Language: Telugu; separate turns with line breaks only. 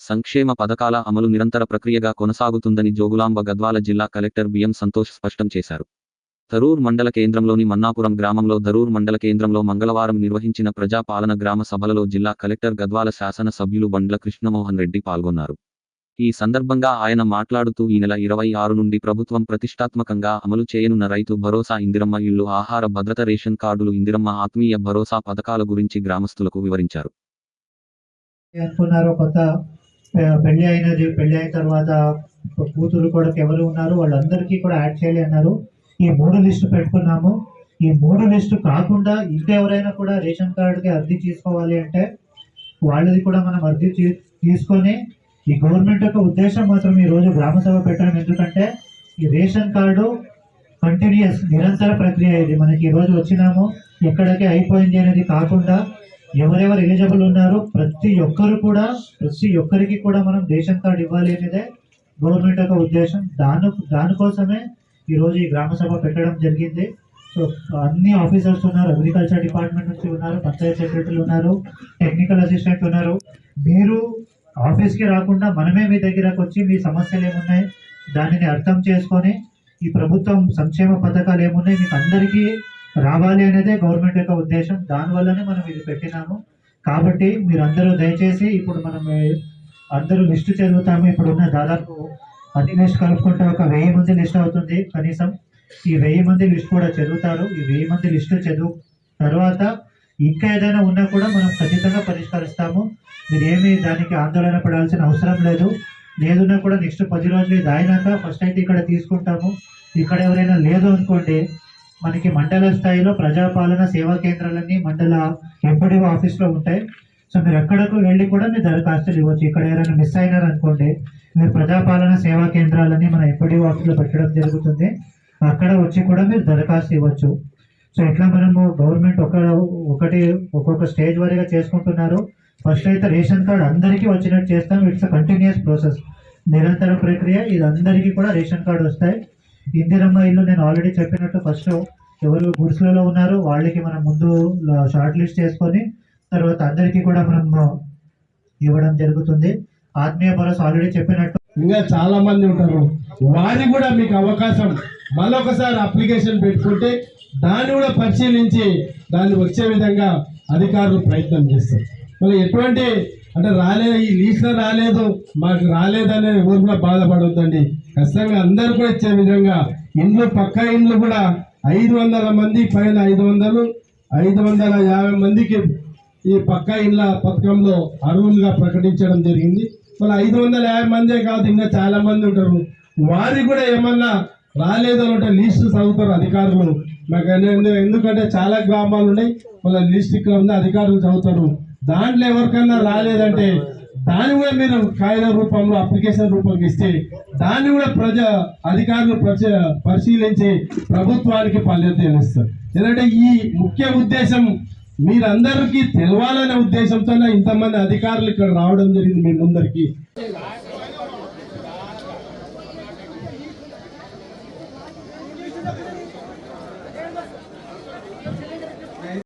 సంక్షేమ పథకాల అమలు నిరంతర ప్రక్రియగా కొనసాగుతుందని జోగులాంబ గద్వాల జిల్లా కలెక్టర్ బిఎం సంతోష్ స్పష్టం చేశారు. ధరూర్ మండల కేంద్రంలోని మన్నాపురం గ్రామంలో ధరూర్ మండల కేంద్రంలో మంగళవారం నిర్వహించిన ప్రజాపాలన గ్రామ సభలలో జిల్లా కలెక్టర్ గద్వాల శాసన సభ్యులు బండ్ల కృష్ణమోహన్ రెడ్డి పాల్గొన్నారు. ఈ సందర్భంగా ఆయన మాట్లాడుతూ ఈ నెల ఇరవై ఆరు నుండి ప్రభుత్వం ప్రతిష్టాత్మకంగా అమలు చేయనున్న రైతు భరోసా ఇందిరమ్మ ఇల్లు ఆహార భద్రత రేషన్ కార్డులు ఇందిరమ్మ ఆత్మీయ భరోసా పథకాల గురించి గ్రామస్తులకు వివరించారు.
పెళ్ళి అయినది పెళ్ళి అయిన తర్వాత కూతురు కూడా ఎవరు ఉన్నారు వాళ్ళందరికీ కూడా యాడ్ చేయాలి అన్నారు. ఈ మూడు లిస్టు పెట్టుకున్నాము. ఈ మూడు లిస్టు కాకుండా ఇంకెవరైనా కూడా రేషన్ కార్డుకి అర్జీ తీసుకోవాలి అంటే వాళ్ళది కూడా మనం అర్జీ తీసుకొని ఈ గవర్నమెంట్ యొక్క ఉద్దేశం మాత్రం ఈ రోజు గ్రామ సభ పెట్టడం. ఎందుకంటే ఈ రేషన్ కార్డు కంటిన్యూస్ నిరంతర ప్రక్రియ ఇది. మనకి ఈరోజు వచ్చినాము. ఎక్కడికి అయిపోయింది అనేది కాకుండా ఎవరెవరు ఎలిజిబుల్ ఉన్నారో ప్రతి ఒక్కరు కూడా ప్రతి ఒక్కరికి కూడా మనం రేషన్ కార్డు ఇవ్వాలి అనేదే గవర్నమెంట్ యొక్క ఉద్దేశం. దాని దానికోసమే ఈరోజు ఈ గ్రామ సభ పెట్టడం జరిగింది. సో అన్ని ఆఫీసర్స్ ఉన్నారు అగ్రికల్చర్ డిపార్ట్మెంట్ నుంచి ఉన్నారు పంచాయత్ సెక్రటరీలు ఉన్నారు టెక్నికల్ అసిస్టెంట్ ఉన్నారు. మీరు ఆఫీస్కి రాకుండా మనమే మీ దగ్గరకు వచ్చి మీ సమస్యలు ఏమున్నాయి దానిని అర్థం చేసుకొని ఈ ప్రభుత్వం సంక్షేమ పథకాలు ఏమున్నాయి మీకు అందరికీ రావాలి అనేదే గవర్నమెంట్ యొక్క ఉద్దేశం. దానివల్లనే మనం ఇది పెట్టినాము. కాబట్టి మీరందరూ దయచేసి ఇప్పుడు మనం అందరూ లిస్టు చదువుతాము. ఇప్పుడు ఉన్న దాదాపు పది లిస్ట్ కలుపుకుంటే ఒక వెయ్యి మంది లిస్ట్ అవుతుంది. కనీసం ఈ వెయ్యి మంది లిస్ట్ కూడా చదువుతారు. ఈ వెయ్యి మంది లిస్టు చదువు తర్వాత ఇంకా ఏదైనా ఉన్నా కూడా మనం ఖచ్చితంగా పరిష్కరిస్తాము. మీరు ఏమీ దానికి ఆందోళన పడాల్సిన అవసరం లేదు. లేదున్నా కూడా నెక్స్ట్ పది రోజులు ఇది అయినాక ఫస్ట్ అయితే ఇక్కడ తీసుకుంటాము. ఇక్కడ ఎవరైనా లేదు అనుకోండి మనకి మండల స్థాయిలో ప్రజాపాలన సేవా కేంద్రాలన్నీ మండల ఎంపీడీఓ ఆఫీస్లో ఉంటాయి. సో మీరు ఎక్కడకు వెళ్ళి కూడా మీరు దరఖాస్తులు ఇవ్వచ్చు. ఇక్కడ ఎవరైనా మిస్ అయినారు అనుకోండి మీరు ప్రజాపాలన సేవా కేంద్రాలన్నీ మన ఎంపీడీఓ ఆఫీస్లో పెట్టడం జరుగుతుంది. అక్కడ వచ్చి కూడా మీరు దరఖాస్తు ఇవ్వచ్చు. సో ఇట్లా మనము గవర్నమెంట్ ఒక ఒకటి ఒక్కొక్క స్టేజ్ వారీగా చేసుకుంటున్నారు. ఫస్ట్ అయితే రేషన్ కార్డ్ అందరికీ వచ్చినట్టు చేస్తాం. It's continuous process. నిరంతర ప్రక్రియ. ఇది అందరికీ కూడా రేషన్ కార్డు వస్తాయి. ఇందిరమ్మ ఇల్లు నేను ఆల్రెడీ చెప్పినట్టు ఫస్ట్ ఎవరు గుడిసెలలో ఉన్నారు వాళ్ళకి మనం ముందు షార్ట్ లిస్ట్ చేసుకొని తర్వాత అందరికీ కూడా మనం ఇవ్వడం జరుగుతుంది. ఆత్మీయ భరోసా ఆల్రెడీ చెప్పినట్టు
ఇంకా చాలా మంది ఉంటారు. వారి కూడా మీకు అవకాశం. మళ్ళొకసారి అప్లికేషన్ పెట్టుకుంటే దాన్ని కూడా పరిశీలించి దాన్ని వచ్చే విధంగా అధికారులు ప్రయత్నం చేస్తారు. మరి ఎటువంటి అంటే రాలేదు ఈ లీస్ట్లో రాలేదు మాకు రాలేదనే ఊరు కూడా బాధపడొద్దండి. ఖచ్చితంగా అందరు కూడా ఇచ్చే విధంగా ఇండ్లు పక్క ఇండ్లు కూడా ఐదు వందల మంది పైన ఐదు వందలు ఐదు వందల యాభై మందికి ఈ పక్క ఇళ్ళ పథకంలో అర్హులుగా ప్రకటించడం జరిగింది. మన ఐదు వందల యాభై మందే కాదు ఇంకా చాలా మంది ఉంటారు. వారికి కూడా ఏమన్నా రాలేదు అంటే లిస్ట్ చదువుతారు అధికారులు. మాకు ఎందుకంటే చాలా గ్రామాలు ఉన్నాయి. మళ్ళీ లిస్ట్ ఇక్కడ ఉంది అధికారులు చదువుతారు. దాంట్లో ఎవరికన్నా రాలేదంటే దాన్ని కూడా మీరు కాగిత రూపంలో అప్లికేషన్ రూపంలో ఇస్తే దాన్ని కూడా ప్రజా అధికారులు ప్రజ పరిశీలించి ప్రభుత్వానికి పల్లె తెలుస్తారు ఎందుకంటే ఈ ముఖ్య ఉద్దేశం మీరందరికీ తెలవాలనే ఉద్దేశంతోనే ఇంతమంది అధికారులు ఇక్కడ రావడం జరిగింది మీ ముందరికి.